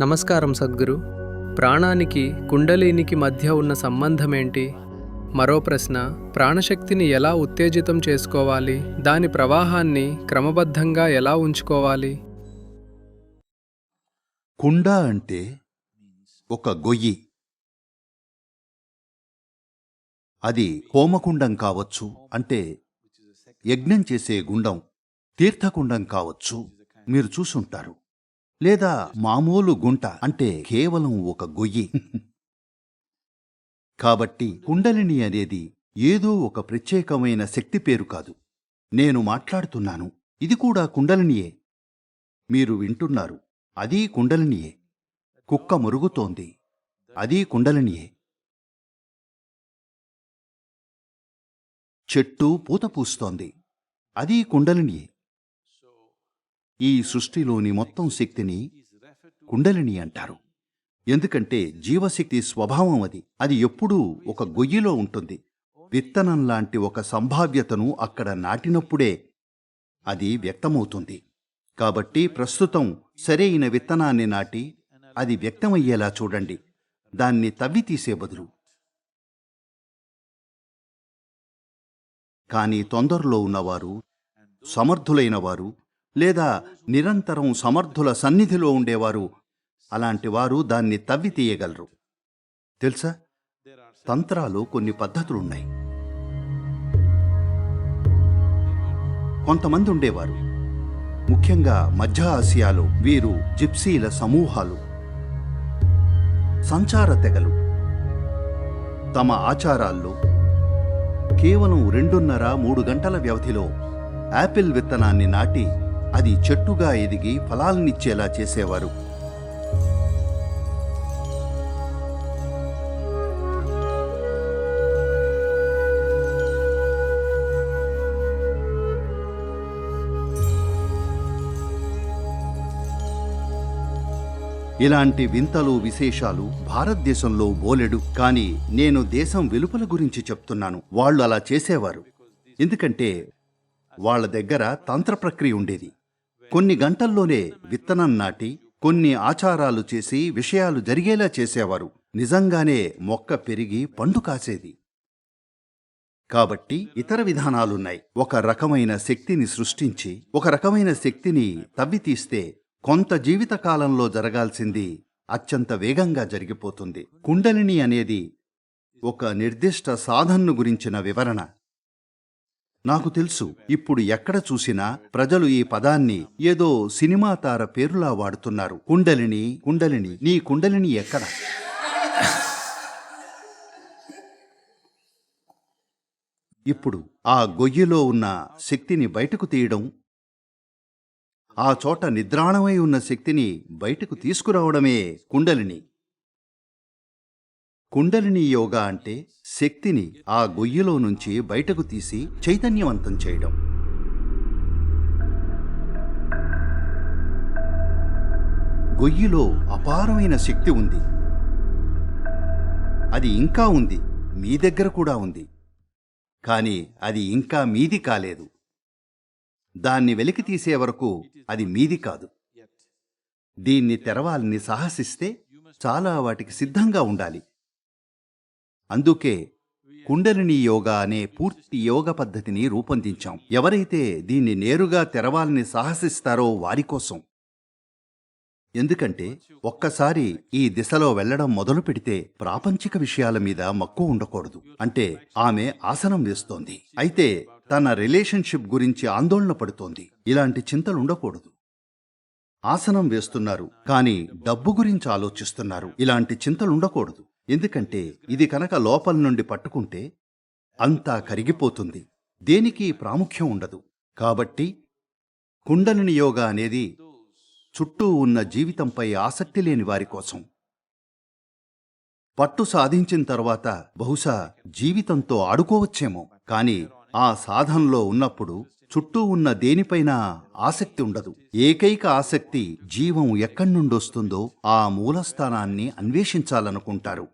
నమస్కారం సద్గురు. ప్రాణానికి కుండలినికి మధ్య ఉన్న సంబంధం ఏంటి మరో ప్రశ్న ప్రాణశక్తిని ఎలా ఉత్తేజితం చేసుకోవాలి? దాని ప్రవాహాన్ని క్రమబద్ధంగా ఎలా ఉంచుకోవాలి? కుండ అంటే ఒక గొయ్యి. అది హోమకుండం కావచ్చు అంటే యజ్ఞం చేసే గుండం తీర్థకుండం కావచ్చు మీరు చూసుంటారు. లేదా మామూలు గుంట అంటే కేవలం ఒక గొయ్యి. కాబట్టి కుండలిని అనేది ఏదో ఒక ప్రత్యేకమైన శక్తి పేరు కాదు. నేను మాట్లాడుతున్నాను. ఇది కూడా కుండలినియే. మీరు వింటున్నారు. అదీ కుండలినియే. కుక్క మురుగుతోంది. అదీ కుండలినియే. చెట్టు పూత పూస్తోంది. అదీ కుండలినియే. ఈ సృష్టిలోని మొత్తం శక్తిని కుండలిని అంటారు. ఎందుకంటే జీవశక్తి స్వభావం అది. అది ఎప్పుడూ ఒక గొయ్యిలో ఉంటుంది. విత్తనం లాంటి ఒక సంభావ్యతను అక్కడ నాటినప్పుడే అది వ్యక్తమవుతుంది. కాబట్టి ప్రస్తుతం సరైన విత్తనాన్ని నాటి అది వ్యక్తమయ్యేలా చూడండి. దాన్ని తవ్వి తీసే బదులు. కానీ తొందరలో ఉన్నవారు సమర్థులైన వారు లేదా నిరంతరం సమర్థుల సన్నిధిలో ఉండేవారు అలాంటి వారు దాన్ని తవ్వి తీయగలరు. తెలుసా? తంత్రాలు కొన్ని పద్ధతులున్నాయి. కొంతమంది ఉండేవారు. ముఖ్యంగా మధ్య ఆసియాలో వీరు జిప్సీల సమూహాలు. సంచార తెగలు. తమ ఆచారాల్లో కేవలం రెండున్నర మూడు గంటల వ్యవధిలో యాపిల్ విత్తనాన్ని నాటి అది చెట్టుగా ఎదిగి ఫలాలనిచ్చేలా చేసేవారు. ఇలాంటి వింతలు విశేషాలు భారతదేశంలో బోలెడు. కానీ నేను దేశం వెలుపల గురించి చెప్తున్నాను. వాళ్ళు అలా చేసేవారు. ఎందుకంటే వాళ్ళ దగ్గర తంత్ర ప్రక్రియ ఉండేది. కొన్ని గంటల్లోనే విత్తనం నాటి కొన్ని ఆచారాలు చేసి విషయాలు జరిగేలా చేసేవారు. నిజంగానే మొక్క పెరిగి పండు కాసేది. కాబట్టి ఇతర విధానాలున్నాయి. ఒక రకమైన శక్తిని సృష్టించి ఒక రకమైన శక్తిని తవ్వి తీస్తే కొంత జీవితకాలంలో జరగాల్సింది అత్యంత వేగంగా జరిగిపోతుంది. కుండలిని అనేది ఒక నిర్దిష్ట సాధనను గురించిన వివరణ. నాకు తెలుసు ఇప్పుడు ఎక్కడ చూసినా ప్రజలు ఈ పదాన్ని ఏదో సినిమా తార పేరులా వాడుతున్నారు. కుండలిని కుండలిని నీ కుండలిని ఎక్కడ? ఇప్పుడు ఆ గొయ్యిలో ఉన్న శక్తిని బయటకు తీయడం ఆ చోట నిద్రాణమై ఉన్న శక్తిని బయటకు తీసుకురావడమే కుండలిని. కుండలిని యోగా అంటే శక్తిని ఆ గొయ్యిలో నుంచి బయటకు తీసి చైతన్యవంతం చేయడం. గొయ్యిలో అపారమైన శక్తి ఉంది. అది ఇంకా ఉంది మీ దగ్గర కూడా ఉంది. కానీ అది ఇంకా మీది కాలేదు. దాన్ని వెలికి తీసే వరకు అది మీది కాదు. దీన్ని తెరవాలని సాహసిస్తే చాలా వాటికి సిద్ధంగా ఉండాలి. అందుకే కుండలిని యోగా అనే పూర్తి యోగ పద్ధతిని రూపొందించాం. ఎవరైతే దీన్ని నేరుగా తెరవాలని సాహసిస్తారో వారి కోసం. ఎందుకంటే ఒక్కసారి ఈ దిశలో వెళ్ళడం మొదలు పెడితే ప్రాపంచిక విషయాల మీద మక్కువ ఉండకూడదు. అంటే ఆమె ఆసనం వేస్తోంది. అయితే తన రిలేషన్షిప్ గురించి ఆందోళన పడుతోంది. ఇలాంటి చింతలు ఉండకూడదు. ఆసనం వేస్తున్నారు. కానీ డబ్బు గురించి ఆలోచిస్తున్నారు. ఇలాంటి చింతలు ఉండకూడదు. ఎందుకంటే ఇది కనుక లోపల నుండి పట్టుకుంటే అంతా కరిగిపోతుంది. దేనికి ప్రాముఖ్యం ఉండదు. కాబట్టి కుండలిని యోగా అనేది చుట్టూ ఉన్న జీవితంపై ఆసక్తి లేని వారి కోసం. పట్టు సాధించిన తర్వాత బహుశా జీవితంతో ఆడుకోవచ్చేమో. కానీ ఆ సాధనలో ఉన్నప్పుడు చుట్టూ ఉన్న దేనిపైన ఆసక్తి ఉండదు. ఏకైక ఆసక్తి జీవం ఎక్కడి నుండొస్తుందో ఆ మూలస్థానాన్ని అన్వేషించాలనుకుంటారు.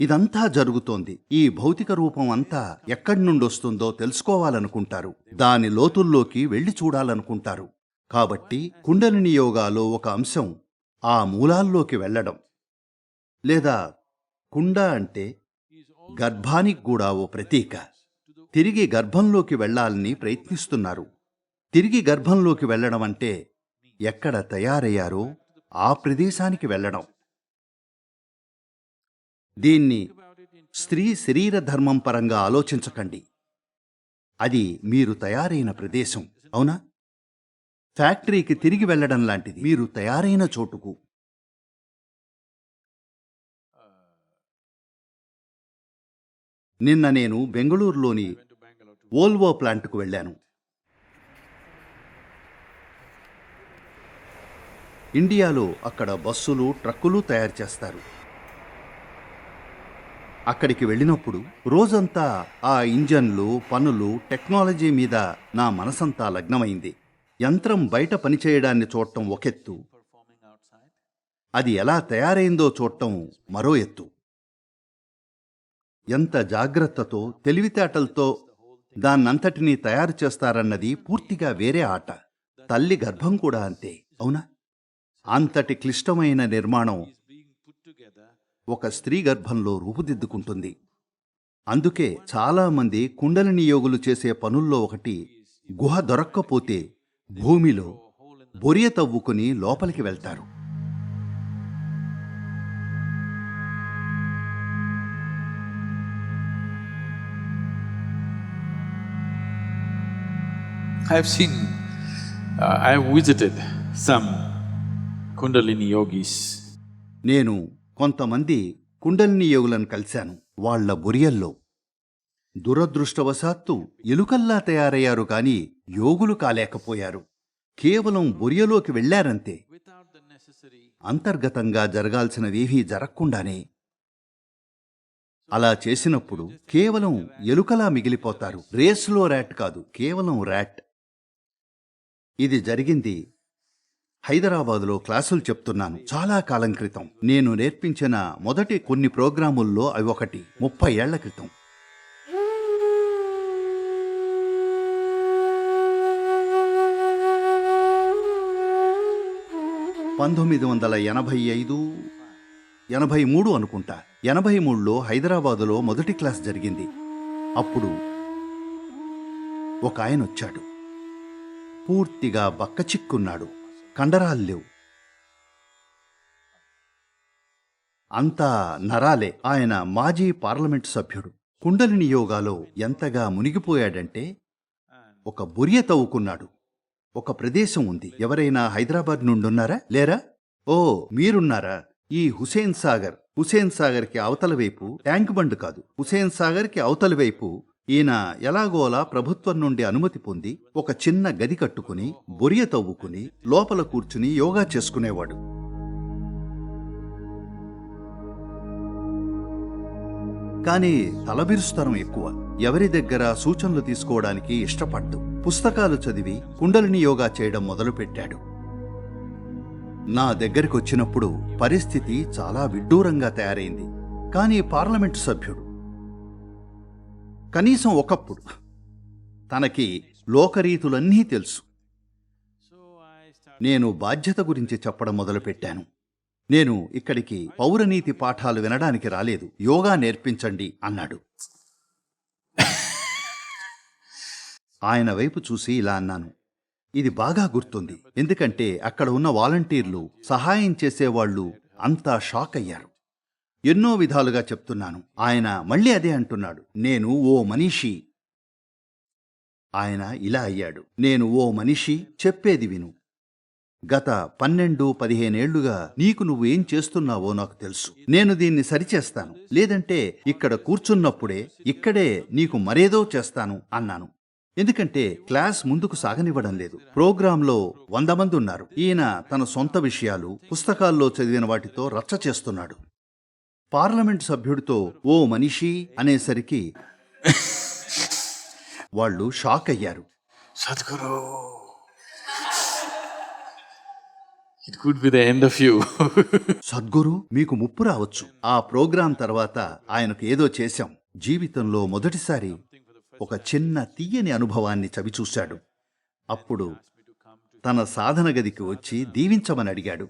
ఇదంతా జరుగుతోంది. ఈ భౌతిక రూపం అంతా ఎక్కడి నుండొస్తుందో తెలుసుకోవాలనుకుంటారు. దాని లోతుల్లోకి వెళ్ళి చూడాలనుకుంటారు. కాబట్టి కుండలిని యోగాలో ఒక అంశం ఆ మూలాల్లోకి వెళ్ళడం. లేదా కుండ అంటే గర్భానికి కూడా ఓ ప్రతీక. తిరిగి గర్భంలోకి వెళ్ళాలని ప్రయత్నిస్తున్నారు. తిరిగి గర్భంలోకి వెళ్ళడం అంటే ఎక్కడ తయారయ్యారో ఆ ప్రదేశానికి వెళ్ళడం. దీన్ని స్త్రీ శరీర ధర్మం పరంగా ఆలోచించకండి. అది మీరు తయారైన ప్రదేశం అవునా? ఫ్యాక్టరీకి తిరిగి వెళ్ళడం లాంటిది మీరు తయారైన చోటుకు. నిన్న నేను బెంగళూరులోని ఓల్వో ప్లాంట్కు వెళ్ళాను. ఇండియాలో అక్కడ బస్సులు ట్రక్కులు తయారు చేస్తారు. అక్కడికి వెళ్ళినప్పుడు రోజంతా ఆ ఇంజన్లు పనులు టెక్నాలజీ మీద నా మనసంతా లగ్నమైంది. యంత్రం బయట పనిచేయడాన్ని చూడటం ఒకెత్తు. అది ఎలా తయారైందో చూడటం మరో ఎత్తు. ఎంత జాగ్రత్తతో తెలివితేటలతో దాన్నంతటినీ తయారు చేస్తారన్నది పూర్తిగా వేరే ఆట. తల్లి గర్భం కూడా అంతే అవునా? అంతటి క్లిష్టమైన నిర్మాణం ఒక స్త్రీ గర్భంలో రూపుదిద్దుకుంటుంది అందుకే చాలామంది కుండలిని యోగులు చేసే పనుల్లో ఒకటి గుహ దొరక్కపోతే భూమిలో బొరియ తవ్వుకుని లోపలికి వెళ్తారు seen, uh, I've visited some Kundalini yogis. నేను కొంతమంది కుండలిని యోగులను కలిశాను. వాళ్ళ బొరియల్లో దురదృష్టవశాత్తు ఎలుకల్లా తయారయ్యారు కాని యోగులు కాలేకపోయారు. కేవలం బొరియలోకి వెళ్ళారంతే అంతర్గతంగా జరగాల్సినవేవీ జరగకుండానే అలా చేసినప్పుడు కేవలం ఎలుకలా మిగిలిపోతారు. రేసులో ర్యాట్ కాదు కేవలం ర్యాట్. ఇది జరిగింది హైదరాబాదులో క్లాసులు చెప్తున్నాను. చాలా కాలం క్రితం. నేను నేర్పించిన మొదటి కొన్ని ప్రోగ్రాముల్లో అవి ఒకటి. ముప్పై ఏళ్ళ క్రితం. పంతొమ్మిది వందల ఎనభై ఐదు ఎనభై మూడు అనుకుంటా. ఎనభై మూడులో హైదరాబాదులో మొదటి క్లాస్ జరిగింది. అప్పుడు ఒక ఆయన వచ్చాడు. పూర్తిగా బక్కచిక్కున్నాడు. కండరాలు లేవు. అంతా నరాలే. ఆయన మాజీ పార్లమెంట్ సభ్యుడు. కుండలిని యోగాలో ఎంతగా మునిగిపోయాడంటే ఒక బొరియ తవ్వుకున్నాడు. ఒక ప్రదేశం ఉంది. ఎవరైనా హైదరాబాద్ నుండి ఉన్నారా లేరా? ఓ మీరున్నారా? ఈ హుసేన్ సాగర్. హుసేన్ సాగర్కి అవతల వైపు ట్యాంక్ బండ్ కాదు. హుసేన్ సాగర్కి అవతల వైపు ఈయన ఎలాగోలా ప్రభుత్వం నుండి అనుమతి పొంది ఒక చిన్న గది కట్టుకుని బొరియ తవ్వుకుని లోపల కూర్చుని యోగా చేసుకునేవాడు. కానీ తలబిరుస్తనం ఎక్కువ. ఎవరి దగ్గర సూచనలు తీసుకోవడానికి ఇష్టపడ్డు. పుస్తకాలు చదివి కుండలిని యోగా చేయడం మొదలుపెట్టాడు. నా దగ్గరికి వచ్చినప్పుడు పరిస్థితి చాలా విడ్డూరంగా తయారైంది. కానీ పార్లమెంటు సభ్యుడు కనీసం ఒకప్పుడు. తనకి లోకరీతులన్నీ తెలుసు. నేను బాధ్యత గురించి చెప్పడం మొదలుపెట్టాను. నేను ఇక్కడికి పౌరనీతి పాఠాలు వినడానికి రాలేదు. యోగా నేర్పించండి అన్నాడు. ఆయన వైపు చూసి ఇలా అన్నాను. ఇది బాగా గుర్తుంది. ఎందుకంటే అక్కడ ఉన్న వాలంటీర్లు సహాయం చేసేవాళ్ళు అంతా షాక్ అయ్యారు ఎన్నో విధాలుగా చెప్తున్నాను. ఆయన మళ్ళీ అదే అంటున్నాడు. నేను ఓ మనిషి. ఆయన ఇలా అయ్యాడు. నేను ఓ మనిషి చెప్పేది విను. గత పన్నెండు పదిహేనేళ్ళుగా నీకు నువ్వు ఏం చేస్తున్నావో నాకు తెలుసు. నేను దీన్ని సరిచేస్తాను. లేదంటే ఇక్కడ కూర్చున్నప్పుడే ఇక్కడే నీకు మరేదో చేస్తాను అన్నాను. ఎందుకంటే క్లాస్ ముందుకు సాగనివ్వడం లేదు. ప్రోగ్రాంలో వంద మంది ఉన్నారు. ఈయన తన సొంత విషయాలు పుస్తకాల్లో చదివిన వాటితో రచ్చ చేస్తున్నాడు. పార్లమెంట్ సభ్యుడితో ఓ మనిషి అనేసరికి వాళ్ళు షాక్ అయ్యారు. Sadhguru. It could be the end of you. Sadhguru మీకు ముప్పు రావచ్చు. ఆ ప్రోగ్రాం తర్వాత ఆయనకు ఏదో చేశాం. జీవితంలో మొదటిసారి ఒక చిన్న తీయని అనుభవాన్ని చవిచూశాడు. అప్పుడు తన సాధన గదికి వచ్చి దీవించమని అడిగాడు.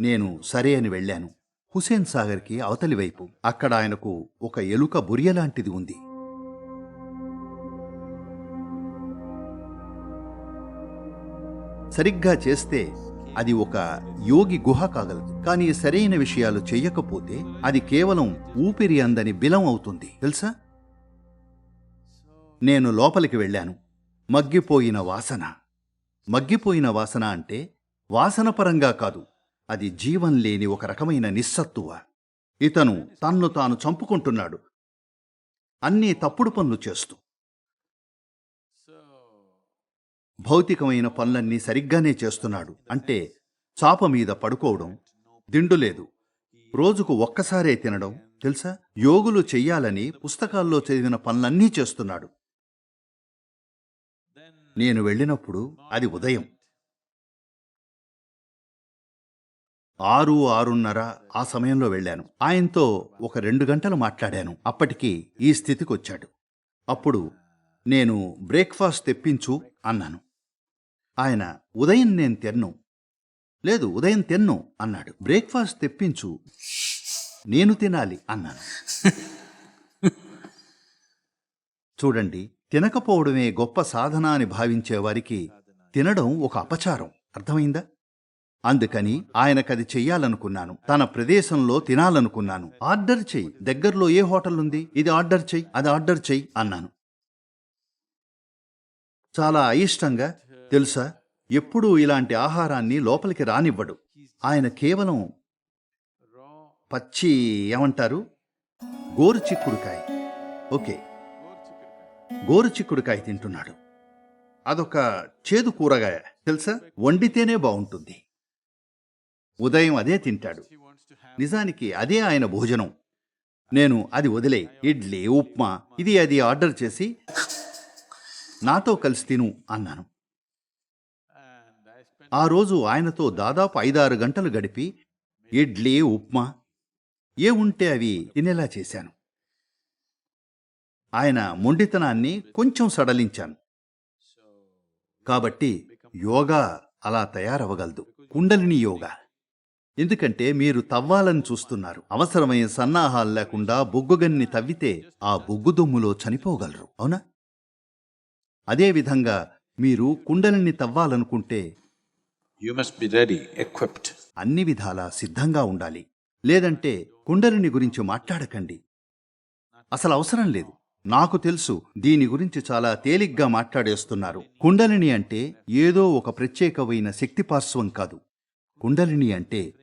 నేను సరే అని వెళ్ళాను. హుసేన్ సాగర్కి అవతలి వైపు. అక్కడ ఆయనకు ఒక ఎలుక బురియలాంటిది ఉంది. సరిగ్గా చేస్తే అది ఒక యోగి గుహ కాగలదు. కానీ సరైన విషయాలు చెయ్యకపోతే అది కేవలం ఊపిరి అందని బిలం అవుతుంది. తెలుసా? నేను లోపలికి వెళ్ళాను. మగ్గిపోయిన వాసన. మగ్గిపోయిన వాసన అంటే వాసనపరంగా కాదు. అది జీవం లేని ఒక రకమైన నిస్సత్తువ. ఇతను తన్ను తాను చంపుకుంటున్నాడు. అన్నీ తప్పుడు పనులు చేస్తూ. భౌతికమైన పనులన్నీ సరిగ్గానే చేస్తున్నాడు. అంటే చాప మీద పడుకోవడం దిండు లేదు. రోజుకు ఒక్కసారే తినడం తెలుసా? యోగులు చెయ్యాలని పుస్తకాల్లో చదివిన పనులన్నీ చేస్తున్నాడు. నేను వెళ్ళినప్పుడు అది ఉదయం. ఆరు ఆరున్నర ఆ సమయంలో వెళ్ళాను. ఆయనతో ఒక రెండు గంటలు మాట్లాడాను. అప్పటికి ఈ స్థితికి వచ్చాడు అప్పుడు నేను బ్రేక్ఫాస్ట్ తెప్పించు అన్నాను. ఆయన ఉదయం నేను తెన్ను. లేదు ఉదయం తెన్ను అన్నాడు. బ్రేక్ఫాస్ట్ తెప్పించు. నేను తినాలి అన్నాను. చూడండి తినకపోవడమే గొప్ప సాధన అని భావించేవారికి తినడం ఒక అపచారం. అర్థమైందా? అందుకని ఆయనకది చెయ్యాలనుకున్నాను. తన ప్రదేశంలో తినాలనుకున్నాను. ఆర్డర్ చెయ్యి. దగ్గరలో ఏ హోటల్ ఉంది ఇది ఆర్డర్ చెయ్యి. అది ఆర్డర్ చెయ్యి అన్నాను. చాలా అయిష్టంగా తెలుసా? ఎప్పుడూ ఇలాంటి ఆహారాన్ని లోపలికి రానివ్వడు. ఆయన కేవలం పచ్చి ఏమంటారు? గోరు చిక్కుడుకాయ ఓకే. గోరు చిక్కుడుకాయ తింటున్నాడు. అదొక చేదు కూరగాయ తెలుసా? వండితేనే బాగుంటుంది ఉదయం అదే తింటాడు. నిజానికి అదే ఆయన భోజనం. నేను అది వదిలే. ఇడ్లీ ఉప్మా ఇది అది ఆర్డర్ చేసి నాతో కలిసి తిను అన్నాను. ఆ రోజు ఆయనతో దాదాపు ఐదారు గంటలు గడిపి ఇడ్లీ ఉప్మా ఏ ఉంటే అవి తినేలా చేశాను. ఆయన మొండితనాన్ని కొంచెం సడలించాను. కాబట్టి యోగా అలా తయారవగలదు కుండలిని యోగా. ఎందుకంటే మీరు తవ్వాలని చూస్తున్నారు. అవసరమైన సన్నాహాలు లేకుండా బొగ్గుగన్ని తవ్వితే ఆ బొగ్గు దుమ్ములో చనిపోగలరు. అవునా? అదేవిధంగా మీరు kundalini తవ్వాలనుకుంటే You must be ready, equipped. అన్ని విధాలా సిద్ధంగా ఉండాలి. లేదంటే కుండలిని గురించి మాట్లాడకండి. అసలు అవసరం లేదు. నాకు తెలుసు దీని గురించి చాలా తేలిగ్గా మాట్లాడేస్తున్నారు. కుండలిని అంటే ఏదో ఒక ప్రత్యేకమైన శక్తి పార్శ్వం కాదు. కుండలిని అంటే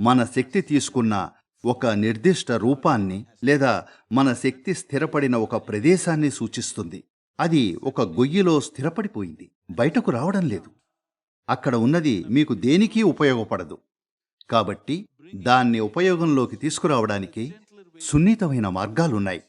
మన శక్తి తీసుకున్న ఒక నిర్దిష్ట రూపాన్ని లేదా మన శక్తి స్థిరపడిన ఒక ప్రదేశాన్ని సూచిస్తుంది. అది ఒక గొయ్యిలో స్థిరపడిపోయింది. బయటకు రావడం లేదు. అక్కడ ఉన్నది మీకు దేనికి ఉపయోగపడదు. కాబట్టి దాన్ని ఉపయోగంలోకి తీసుకురావడానికి సున్నితమైన మార్గాలున్నాయి.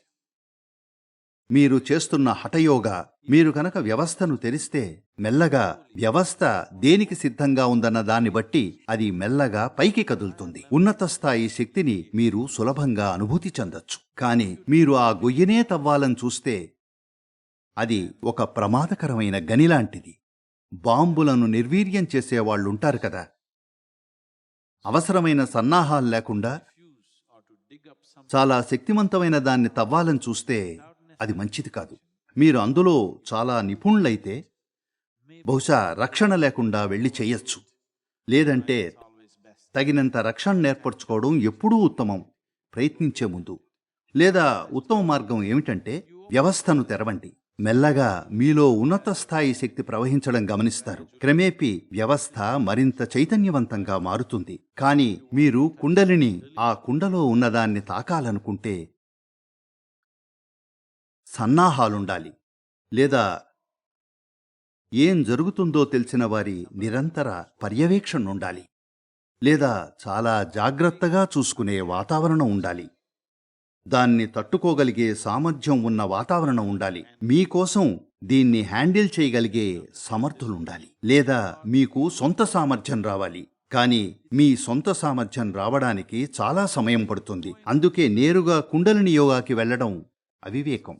మీరు చేస్తున్న హఠయోగ మీరు కనుక వ్యవస్థను తెరిస్తే మెల్లగా వ్యవస్థ దేనికి సిద్ధంగా ఉందన్న దాన్ని బట్టి అది మెల్లగా పైకి కదులుతుంది. ఉన్నత స్థాయి శక్తిని మీరు సులభంగా అనుభూతి చెందొచ్చు. కానీ మీరు ఆ గొయ్యనే తవ్వాలని చూస్తే అది ఒక ప్రమాదకరమైన గనిలాంటిది. బాంబులను నిర్వీర్యం చేసేవాళ్ళుంటారు కదా. అవసరమైన సన్నాహాలు లేకుండా చాలా శక్తివంతమైన దాన్ని తవ్వాలని చూస్తే అది మంచిది కాదు. మీరు అందులో చాలా నిపుణులైతే బహుశా రక్షణ లేకుండా వెళ్ళి చేయొచ్చు. లేదంటే తగినంత రక్షణ నేర్పరచుకోవడం ఎప్పుడూ ఉత్తమం. ప్రయత్నించే ముందు. లేదా ఉత్తమ మార్గం ఏమిటంటే వ్యవస్థను తెరవండి. మెల్లగా మీలో ఉన్నత స్థాయి శక్తి ప్రవహించడం గమనిస్తారు. క్రమేపీ వ్యవస్థ మరింత చైతన్యవంతంగా మారుతుంది. కానీ మీరు కుండలిని ఆ కుండలో ఉన్నదాన్ని తాకాలనుకుంటే సన్నాహాలుండాలి. లేదా ఏం జరుగుతుందో తెలిసిన వారి నిరంతర పర్యవేక్షణ ఉండాలి లేదా చాలా జాగ్రత్తగా చూసుకునే వాతావరణం ఉండాలి దాన్ని తట్టుకోగలిగే సామర్థ్యం ఉన్న వాతావరణం ఉండాలి మీకోసం దీన్ని హ్యాండిల్ చేయగలిగే సమర్థులుండాలి. లేదా మీకు సొంత సామర్థ్యం రావాలి. కానీ మీ సొంత సామర్థ్యం రావడానికి చాలా సమయం పడుతుంది. అందుకే నేరుగా కుండలిని యోగాకి వెళ్ళడం అవివేకం.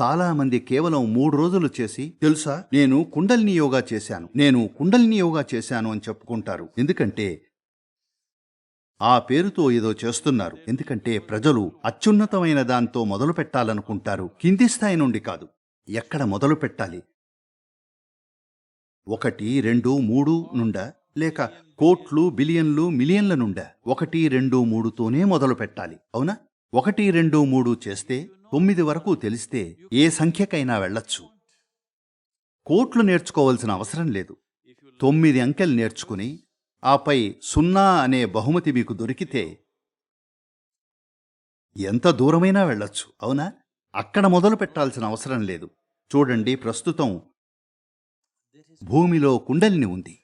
చాలామంది కేవలం మూడు రోజులు చేసి తెలుసా నేను కుండలిని యోగా చేశాను. నేను కుండలిని యోగా చేశాను అని చెప్పుకుంటారు. ఎందుకంటే ఆ పేరుతో ఏదో చేస్తున్నారు. ఎందుకంటే ప్రజలు అత్యున్నతమైన దాంతో మొదలు పెట్టాలనుకుంటారు. కింది స్థాయి నుండి కాదు. ఎక్కడ మొదలు పెట్టాలి? ఒకటి రెండు మూడు నుండా? లేక కోట్లు బిలియన్లు మిలియన్ల నుండా? ఒకటి రెండు మూడుతోనే మొదలు పెట్టాలి. అవునా? ఒకటి రెండు మూడు చేస్తే తొమ్మిది వరకు తెలిస్తే ఏ సంఖ్యకైనా వెళ్ళొచ్చు. కోట్లు నేర్చుకోవాల్సిన అవసరం లేదు. తొమ్మిది అంకెలు నేర్చుకుని ఆపై సున్నా అనే బహుమతి మీకు దొరికితే ఎంత దూరమైనా వెళ్ళొచ్చు అవునా? అక్కడ మొదలు పెట్టాల్సిన అవసరం లేదు. చూడండి ప్రస్తుతం భూమిలో కుండలిని ఉంది.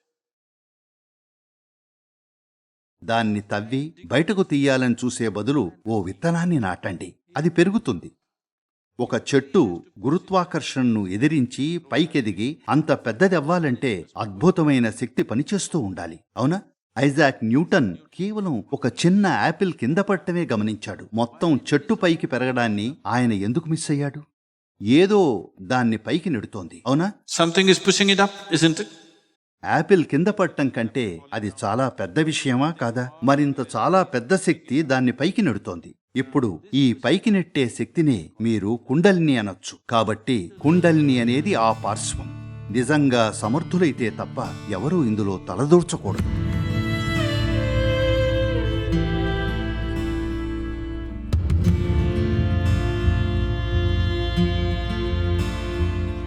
దాన్ని తవ్వి బయటకు తీయాలని చూసే బదులు ఓ విత్తనాన్ని నాటండి. అది పెరుగుతుంది. ఒక చెట్టు గురుత్వాకర్షణను ఎదిరించి పైకెదిగి అంత పెద్దదవ్వాలంటే అద్భుతమైన శక్తి పనిచేస్తూ ఉండాలి. అవునా? ఐజాక్ న్యూటన్ కేవలం ఒక చిన్న యాపిల్ కింద పట్టమే గమనించాడు. మొత్తం చెట్టు పైకి పెరగడాన్ని ఆయన ఎందుకు మిస్ అయ్యాడు? ఏదో దాన్ని పైకి నెడుతోంది. అవునా? Something is pushing it up isn't? Apple కింద పడటం కంటే అది చాలా పెద్ద విషయమా కాదా? మరింత చాలా పెద్ద శక్తి దాన్ని పైకి నెడుతోంది. ఇప్పుడు ఈ పైకి నెట్టే శక్తినే మీరు కుండలిని అనొచ్చు. కాబట్టి కుండలిని అనేది ఆ పార్శ్వం. నిజంగా సమర్థులైతే తప్ప ఎవరూ ఇందులో తలదూర్చకూడదు.